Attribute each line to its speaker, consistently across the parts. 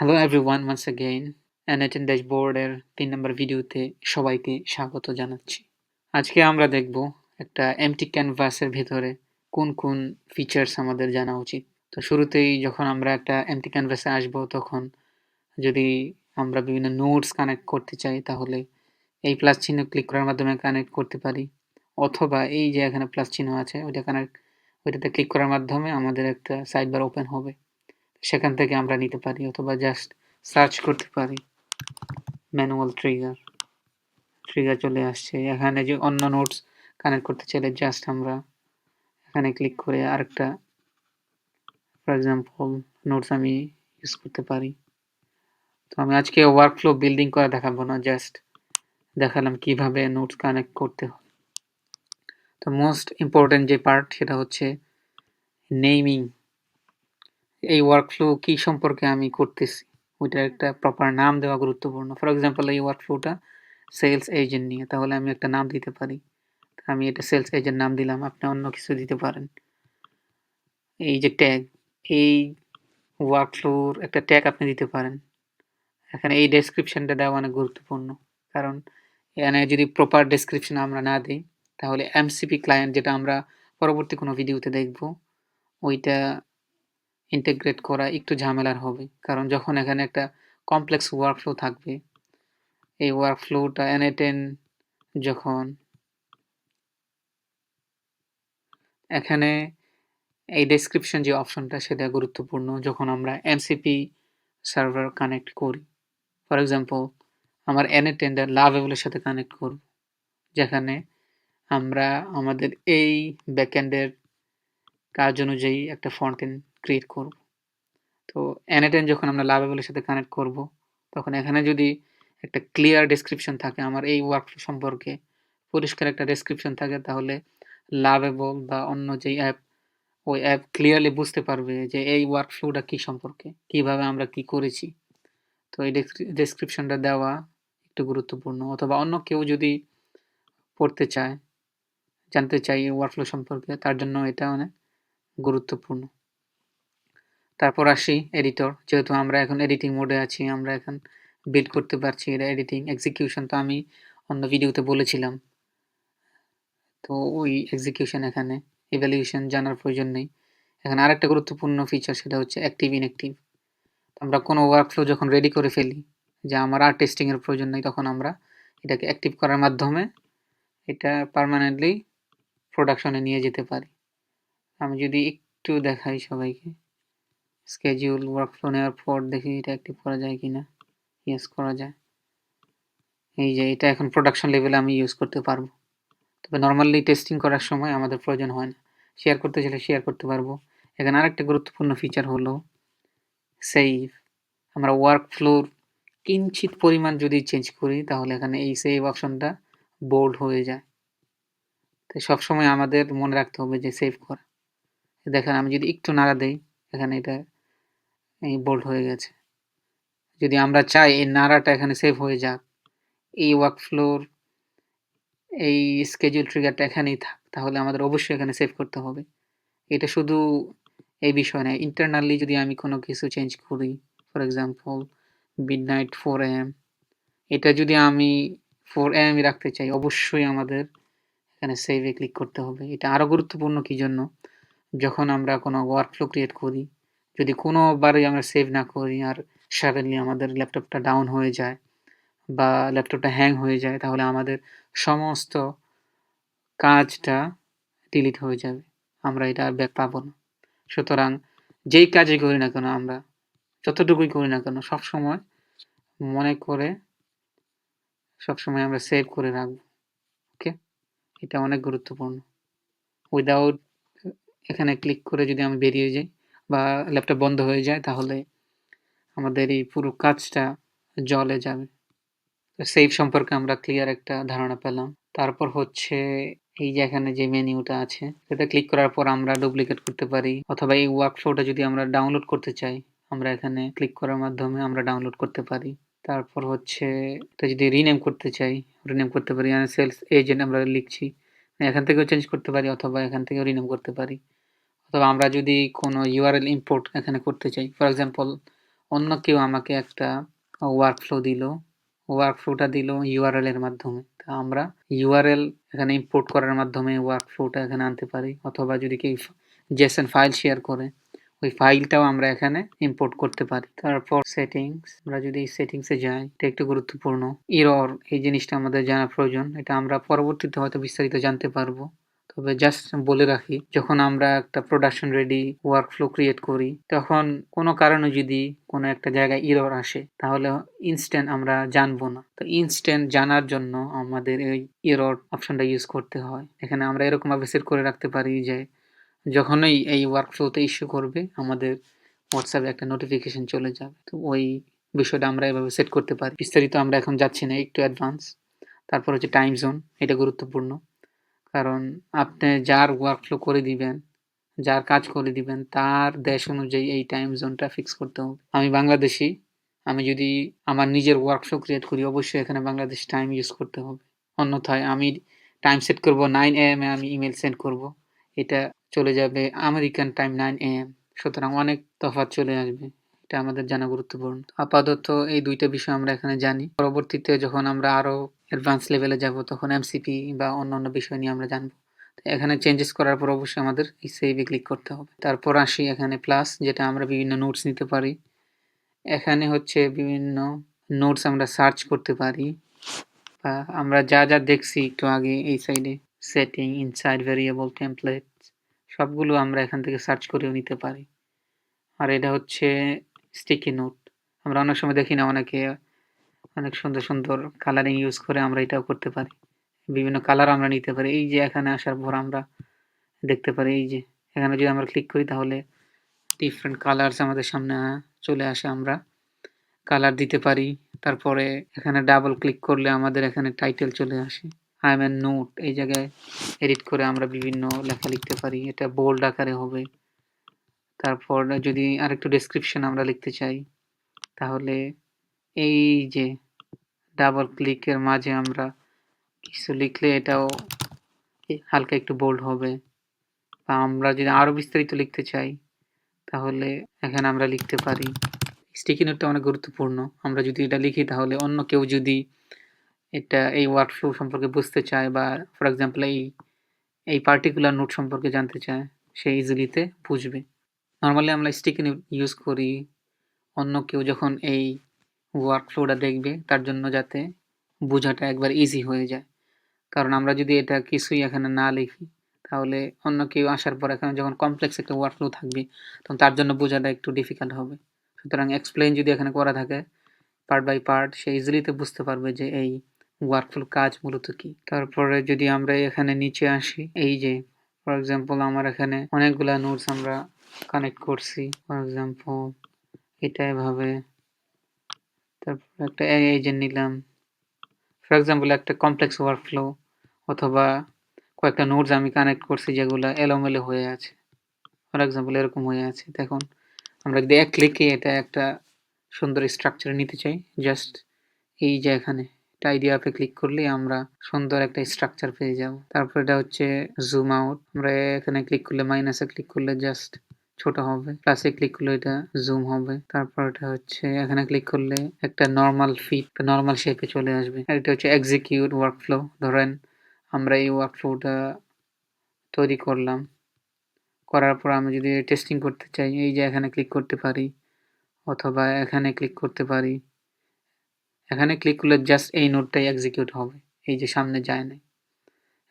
Speaker 1: Hello everyone once again অ্যানাটেন ড্যাশবোর্ডের তিন নম্বর ভিডিওতে সবাইকে স্বাগত জানাচ্ছি। আজকে আমরা দেখব একটা এমটি ক্যানভাসের ভেতরে কোন কোন ফিচার্স আমাদের জানা উচিত। তো শুরুতেই যখন আমরা একটা এমটি ক্যানভাসে আসব, তখন যদি আমরা বিভিন্ন নোটস কানেক্ট করতে চাই, তাহলে এই প্লাস চিহ্ন ক্লিক করার মাধ্যমে কানেক্ট করতে পারি। অথবা এই যে এখানে প্লাস চিহ্ন আছে, ওইটা কানেক্ট ওইটাতে ক্লিক করার মাধ্যমে আমাদের একটা সাইড বার ওপেন হবে। সেখান থেকে আমরা নিতে পারি অথবা জাস্ট সার্চ করতে পারি। ম্যানুয়াল ট্রিগার ট্রিগার চলে আসছে। এখানে যে অন্য নোটস কানেক্ট করতে চাইলে জাস্ট আমরা এখানে ক্লিক করে আরেকটা ফর এক্সাম্পল নোটস আমি ইউজ করতে পারি। তো আমি আজকে ওয়ার্কফ্লো বিল্ডিং করা দেখাবো না জাস্ট দেখালাম কীভাবে নোটস কানেক্ট করতে হয়। তো মোস্ট ইম্পর্টেন্ট যে পার্ট সেটা হচ্ছে নেইমিং এই ওয়ার্কফ্লো কি সম্পর্কে আমি করতেছি? ওইটার একটা প্রপার নাম দেওয়া গুরুত্বপূর্ণ। ফর এক্সাম্পল এই ওয়ার্কফ্লোটা সেলস এজেন্ট নিয়ে, তাহলে আমি একটা নাম দিতে পারি। আমি এটা সেলস এজেন্ট নাম দিলাম, আপনি অন্য কিছু দিতে পারেন। এই যে ট্যাগ এই ওয়ার্কফ্লোর একটা ট্যাগ আপনি দিতে পারেন। এখানে এই ডেসক্রিপশনটা দেওয়া অনেক গুরুত্বপূর্ণ। কারণ এখানে যদি প্রপার ডেসক্রিপশন আমরা না দিই, তাহলে এমসিপি ক্লায়েন্ট যেটা আমরা পরবর্তী কোনো ভিডিওতে দেখব, ওইটা ইন্টিগ্রেট করা একটু ঝামেলার হবে। কারণ যখন এখানে একটা কমপ্লেক্স ওয়ার্কফ্লো থাকবে, এই ওয়ার্কফ্লোটা এনএটেন যখন এখানে এই ডেসক্রিপশন যে অপশনটা সেটা গুরুত্বপূর্ণ যখন আমরা এমসিপি সার্ভার কানেক্ট করি। ফর এক্সাম্পল আমার এনএটেন্ডার লাভেবলের সাথে কানেক্ট করব, যেখানে আমরা আমাদের এই ব্যাকএন্ডের কাজ অনুযায়ী একটা ফন্টেন ক্রিয়েট করব। তো এনএটেন যখন আমরা লাভেবলের সাথে কানেক্ট করব, তখন এখানে যদি একটা ক্লিয়ার ডেসক্রিপশন থাকে আমার এই ওয়ার্কফ্লো সম্পর্কে, পরিষ্কার একটা ডেসক্রিপশন থাকে, তাহলে লাভেবল বা অন্য যেই অ্যাপ ওই অ্যাপ ক্লিয়ারলি বুঝতে পারবে যে এই ওয়ার্কফ্লোটা কী সম্পর্কে, কীভাবে আমরা কি করেছি। তো এই ডেসক্রিপশনটা দেওয়া একটু গুরুত্বপূর্ণ। অথবা অন্য কেউ যদি পড়তে চায়, জানতে চাই এই ওয়ার্কফ্লো সম্পর্কে, তার জন্য এটা অনেক গুরুত্বপূর্ণ। তারপর আসি এডিটর যেহেতু আমরা এখন এডিটিং মোডে আছি, আমরা এখন বিল্ড করতে পারছি এটা এডিটিং এক্সিকিউশন তো আমি অন্য ভিডিওতে বলেছিলাম। তো ওই এক্সিকিউশন এখানে ইভ্যালুয়েশন জানার প্রয়োজন নেই। এখানে আরেকটা গুরুত্বপূর্ণ ফিচার সেটা হচ্ছে অ্যাক্টিভ ইনঅ্যাক্টিভ আমরা কোনো ওয়ার্কফ্লো যখন রেডি করে ফেলি, যে আমার আর টেস্টিংয়ের প্রয়োজন নেই, তখন আমরা এটাকে অ্যাক্টিভ করার মাধ্যমে এটা পারমানেন্টলি প্রোডাকশনে নিয়ে যেতে পারি। আমি যদি একটু দেখাই সবাইকে। স্কেজিউল ওয়ার্কফ্লো নেওয়ার পর দেখি এটা অ্যাক্টিভ করা যায় কি না ইউজ করা যায়। এই যে এটা এখন প্রোডাকশন লেভেলে আমি ইউজ করতে পারব। তবে নর্মালি টেস্টিং করার সময় আমাদের প্রয়োজন হয় না। শেয়ার করতে চাইলে শেয়ার করতে পারব। এখানে আরেকটা গুরুত্বপূর্ণ ফিচার হলো সেভ আমরা ওয়ার্ক ফ্লোর কিঞ্চিত পরিমাণ যদি চেঞ্জ করি, তাহলে এখানে এই সেভ অপশনটা বোল্ড হয়ে যায়। তো সবসময় আমাদের মনে রাখতে হবে যে সেভ করা। দেখেন আমি যদি একটু নাড়া দেই, এখানে এটা এই বোল্ড হয়ে গেছে। যদি আমরা চাই এই নাড়াটা এখানে সেভ হয়ে যাক, এই ওয়ার্ক ফ্লোর এই স্কেজুল ট্রিগারটা এখানেই থাক, তাহলে আমাদের অবশ্যই এখানে সেভ করতে হবে। এটা শুধু এই বিষয় নয় ইন্টারনালি যদি আমি কোনো কিছু চেঞ্জ করি for example midnight four AM এটা যদি আমি ফোর এম রাখতে চাই, অবশ্যই আমাদের এখানে সেভে ক্লিক করতে হবে। এটা আরও গুরুত্বপূর্ণ কী জন্য? যখন আমরা কোনো ওয়ার্কফ্লো ক্রিয়েট করি যদি কোনোবারই আমরা সেভ না করি আর সাডেনলি আমাদের ল্যাপটপটা ডাউন হয়ে যায় বা ল্যাপটপটা হ্যাং হয়ে যায়, তাহলে আমাদের সমস্ত কাজটা ডিলিট হয়ে যাবে। আমরা এটা আর ব্যাক পাবো না। সুতরাং যেই কাজই করি না কেন আমরা, যতটুকুই করি না কেন, সবসময় মনে করে সবসময় আমরা সেভ করে রাখব। ওকে এটা অনেক গুরুত্বপূর্ণ। উইদাউট এখানে ক্লিক করে যদি আমি বেরিয়ে যাই বা ল্যাপটপ বন্ধ হয়ে যায়, তাহলে আমাদের এই পুরো কাজটা জলে যাবে। সেভ সম্পর্কে আমরা ক্লিয়ার একটা ধারণা পেলাম। তারপর হচ্ছে এই যে এখানে যে মেনিউটা আছে, সেটা ক্লিক করার পর আমরা ডুপ্লিকেট করতে পারি, অথবা এই ওয়ার্কফ্লোটা যদি আমরা ডাউনলোড করতে চাই, আমরা এখানে ক্লিক করার মাধ্যমে আমরা ডাউনলোড করতে পারি। তারপর হচ্ছে এটা যদি রিনেম করতে চাই রিনেম করতে পারি সেলস এজেন্ট আমরা লিখছি, এখান থেকেও চেঞ্জ করতে পারি, অথবা এখান থেকেও রিনেম করতে পারি। অথবা আমরা যদি কোনো ইউআরএল ইম্পোর্ট এখানে করতে চাই ফর এক্সাম্পল অন্য কেউ আমাকে একটা ওয়ার্কফ্লো দিল। ওয়ার্কফ্লোটা দিল ইউআরএল এর মাধ্যমে। তা আমরা ইউআরএল এখানে ইম্পোর্ট করার মাধ্যমে ওয়ার্কফ্লোটা এখানে আনতে পারি। অথবা যদি কেউ জেসন ফাইল শেয়ার করে, ওই ফাইলটাও আমরা এখানে ইম্পোর্ট করতে পারি। তারপর সেটিংস, আমরা যদি এই সেটিংস যাই, এটা একটু গুরুত্বপূর্ণ। এরর এই জিনিসটা আমাদের জানা প্রয়োজন। এটা আমরা পরবর্তীতে হয়তো বিস্তারিত জানতে পারব। তবে জাস্ট বলে রাখি, যখন আমরা একটা প্রোডাকশন রেডি ওয়ার্কফ্লো ক্রিয়েট করি, তখন কোনো কারণে যদি কোনো একটা জায়গায় এরর আসে, তাহলে ইনস্ট্যান্ট আমরা জানব না। তো ইনস্ট্যান্ট জানার জন্য আমাদের এই এরর অপশনটা ইউজ করতে হয়। এখানে আমরা এরকমভাবে সেট করে রাখতে পারি যে, যখনই এই ওয়ার্কফ্লোতে ইস্যু করবে, আমাদের হোয়াটসঅ্যাপে একটা নোটিফিকেশন চলে যাবে। তো ওই বিষয়টা আমরা এভাবে সেট করতে পারি। বিস্তারিত আমরা এখন যাচ্ছি না, একটু অ্যাডভান্স। তারপর হচ্ছে টাইম জোন, এটা গুরুত্বপূর্ণ। কারণ আপনি যার ওয়ার্কফ্লো করে দিবেন, যার কাজ করে দিবেন, তার দেশ অনুযায়ী এই টাইম জোনটা ফিক্স করতে হবে। আমি বাংলাদেশি আমি যদি আমার নিজের ওয়ার্কফ্লো ক্রিয়েট করি, অবশ্যই এখানে বাংলাদেশ টাইম ইউজ করতে হবে। অন্যথায় আমি টাইম সেট করব নাইন এ এম এ আমি ইমেল সেন্ড করব। এটা চলে যাবে আমেরিকান টাইম 9 এম সুতরাং অনেক তফাৎ চলে আসবে। এটা আমাদের জানা গুরুত্বপূর্ণ। আপাতত এই দুইটা বিষয় আমরা এখানে জানি। পরবর্তীতে যখন আমরা আরও অ্যাডভান্স লেভেলে যাব, তখন এমসিপি বা অন্যান্য বিষয় নিয়ে আমরা জানব। এখানে চেঞ্জেস করার পর অবশ্যই আমাদের এই সেভ ক্লিক করতে হবে। তারপর আসি এখানে প্লাস, যেটা আমরা বিভিন্ন নোটস নিতে পারি। এখানে হচ্ছে বিভিন্ন নোটস আমরা সার্চ করতে পারি। বা আমরা যা, যা দেখছি একটু আগে এই সাইডে সেটিং, ইনসাইড ভেরিয়েবল, টেমপ্লেটস সবগুলো আমরা এখান থেকে সার্চ করেও নিতে পারি। আর এটা হচ্ছে স্টিকি নোট। আমরা অনেক সময় দেখি না অনেকে অনেক সুন্দর, সুন্দর কালারিং ইউজ করে আমরা এটাও করতে পারি। বিভিন্ন কালার আমরা নিতে পারি। এই যে এখানে আসার পর আমরা দেখতে পারি এই যে, এখানে যদি আমরা ক্লিক করি তাহলে ডিফারেন্ট কালারস আমাদের সামনে চলে আসে। আমরা কালার দিতে পারি। তারপরে এখানে ডাবল ক্লিক করলে আমাদের এখানে টাইটেল চলে আসে। আই এম নোট এই জায়গায় এডিট করে আমরা বিভিন্ন লেখা লিখতে পারি। এটা বোল্ড আকারে হবে। তারপর যদি আরেকটু ডেসক্রিপশন আমরা লিখতে চাই, তাহলে এই যে ডাবল ক্লিকের মাঝে আমরা কিছু লিখলে এটাও হালকা একটু বোল্ড হবে। বা আমরা যদি আরও বিস্তারিত লিখতে চাই, তাহলে এখানে আমরা লিখতে পারি। স্টিকি নোটটা অনেক গুরুত্বপূর্ণ। আমরা যদি এটা লিখি তাহলে অন্য কেউ যদি এটা এই ওয়ার্কফ্লো সম্পর্কে বুঝতে চায় বা ফর এক্সাম্পল এই, এই পার্টিকুলার নোট সম্পর্কে জানতে চায়, সে ইজিলিতে বুঝবে। নর্মালি আমরা স্টিকি নোট ইউজ করি অন্য কেউ যখন এই ওয়ার্কফ্লোটা দেখবে, তার জন্য যাতে বোঝাটা একবার ইজি হয়ে যায়। কারণ আমরা যদি এটা কিছুই এখানে না লিখি, তাহলে অন্য কেউ আসার পর এখানে যখন কমপ্লেক্স একটা ওয়ার্কফ্লো থাকবে, তখন তার জন্য বোঝাটা একটু ডিফিকাল্ট হবে। সুতরাং এক্সপ্লেন যদি এখানে করা থাকে পার্ট বাই পার্ট, সে ইজিলিতে বুঝতে পারবে যে এই ওয়ার্কফ্লো কাজ মূলত কি। তারপরে যদি আমরা এখানে নিচে আসি, এই যে ফর এক্সাম্পল আমার এখানে অনেকগুলা নোটস আমরা কানেক্ট করছি। ফর এক্সাম্পল এটা এভাবে। তারপর একটা এজেন্ট নিলাম। ফর এক্সাম্পল একটা কমপ্লেক্স ওয়ার্কফ্লো অথবা কয়েকটা নোটস আমি কানেক্ট করছি যেগুলা এলোমেলো হয়ে আছে। ফর এক্সাম্পল এরকম হয়ে আছে। দেখুন, আমরা যদি এক ক্লিকে এটা একটা সুন্দর স্ট্রাকচার নিতে চাই, জাস্ট এই যে এখানে টাইডি আপ এ ক্লিক করলেই আমরা সুন্দর একটা স্ট্রাকচার পেয়ে যাব। তারপর এটা হচ্ছে জুম আউট। আমরা এখানে ক্লিক করলে মাইনাসে ক্লিক করলে জাস্ট ছোট হবে। প্লাসে ক্লিক করলে এটা জুম হবে। তারপর এটা হচ্ছে এখানে ক্লিক করলে একটা নর্মাল ফিট, নর্মাল শেপে চলে আসবে। এটা হচ্ছে এক্সিকিউট ওয়ার্কফ্লো। ধরেন আমরা এই ওয়ার্ক ওয়ার্কফ্লোটা তৈরি করলাম। করার পর আমি যদি টেস্টিং করতে চাই, এই যে এখানে ক্লিক করতে পারি অথবা এখানে ক্লিক করতে পারি। এখানে ক্লিক করলে জাস্ট এই নোটটাই এক্সিকিউট হবে। এই যে সামনে যায় নাই।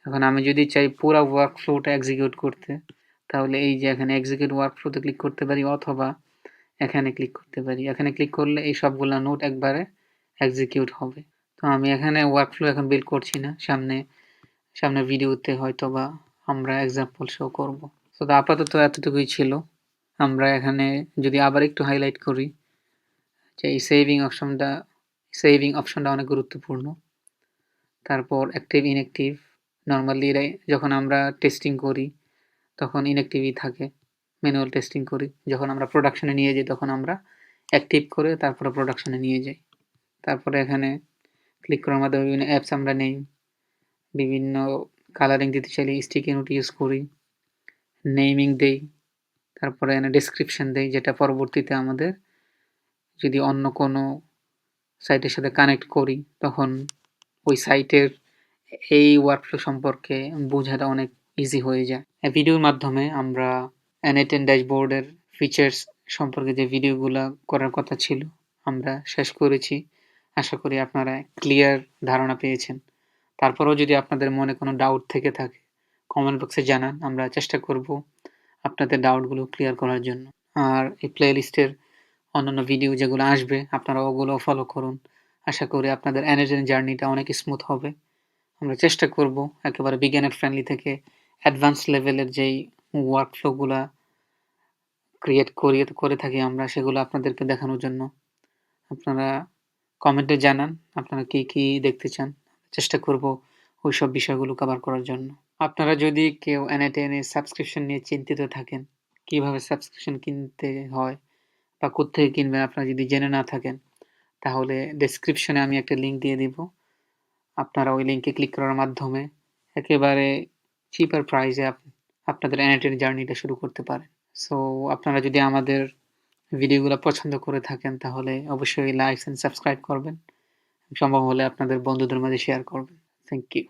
Speaker 1: এখন আমি যদি চাই পুরা ওয়ার্কফ্লোটা এক্সিকিউট করতে, তাহলে এই যে এখানে এক্সিকিউট ওয়ার্কফ্লোতে ক্লিক করতে পারি অথবা এখানে ক্লিক করতে পারি। এখানে ক্লিক করলে এই সবগুলো নোট একবারে এক্সিকিউট হবে। তো আমি এখানে ওয়ার্কফ্লো এখন বিল্ড করছি না। সামনে, সামনে ভিডিওতে হয়তো বা আমরা এক্সাম্পল শো করব। তো আপাতত এতটুকুই ছিল। আমরা এখানে যদি আবার একটু হাইলাইট করি, যে এই সেভিং অপশনটা সেভিং অপশনটা অনেক গুরুত্বপূর্ণ। তারপর অ্যাক্টিভ, ইনঅ্যাক্টিভ নর্মালি যখন আমরা টেস্টিং করি, তখন ইনঅ্যাক্টিভই থাকে। ম্যানুয়াল টেস্টিং করি। যখন আমরা প্রোডাকশনে নিয়ে যাই, তখন আমরা অ্যাক্টিভ করে তারপরে প্রোডাকশনে নিয়ে যাই। তারপরে এখানে ক্লিক করার মাধ্যমে বিভিন্ন অ্যাপস আমরা নেই। বিভিন্ন কালারিং দিতে চাইলে স্টিকি নোট ইউজ করি। নেমিং দেই। তারপরে এখানে ডেসক্রিপশন দেই, যেটা পরবর্তীতে আমাদের যদি অন্য কোনো সাইটের সাথে কানেক্ট করি তখন ওই সাইটের এই ওয়ার্কফ্লো সম্পর্কে বোঝাটা অনেক ইজি হয়ে যায়। এই ভিডিওর মাধ্যমে আমরা n8n ড্যাশবোর্ডের ফিচার্স সম্পর্কে যে ভিডিওগুলো করার কথা ছিল আমরা শেষ করেছি। আশা করি আপনারা ক্লিয়ার ধারণা পেয়েছেন। তারপরেও যদি আপনাদের মনে কোনো ডাউট থেকে থাকে কমেন্ট বক্সে জানান। আমরা চেষ্টা করব আপনাদের ডাউটগুলো ক্লিয়ার করার জন্য। আর এই প্লেলিস্টের অন্যান্য ভিডিও যেগুলো আসবে, আপনারা ওগুলো ফলো করুন। আশা করি আপনাদের n8n জার্নিটা অনেক স্মুথ হবে। আমরা চেষ্টা করব একেবারে বিজ্ঞানের ফ্রেন্ডলি থেকে অ্যাডভান্স লেভেলের যেই ওয়ার্কফ্লো গুলা ক্রিয়েট করিয়ে করে থাকি আমরা সেগুলো আপনাদেরকে দেখানোর জন্য। আপনারা কমেন্টে জানান আপনারা কি, কি দেখতে চান। চেষ্টা করব ওই সব বিষয়গুলো কভার করার জন্য। আপনারা যদি কেউ n8n এর সাবস্ক্রিপশন নিয়ে চিন্তিত থাকেন, কীভাবে সাবস্ক্রিপশন কিনতে হয় বা কোত্থেকে কিনবেন আপনারা যদি জেনে না থাকেন, তাহলে ডেসক্রিপশনে আমি একটা লিঙ্ক দিয়ে দিব। আপনারা ওই লিঙ্কে ক্লিক করার মাধ্যমে একেবারে চিপার প্রাইসে আপ, আপনাদের এনআইটির জার্নিটা শুরু করতে পারেন। সো আপনারা যদি আমাদের ভিডিওগুলো পছন্দ করে থাকেন, তাহলে অবশ্যই লাইক অ্যান্ড সাবস্ক্রাইব করবেন। সম্ভব হলে আপনাদের বন্ধুদের মাঝে শেয়ার করবেন। Thank you.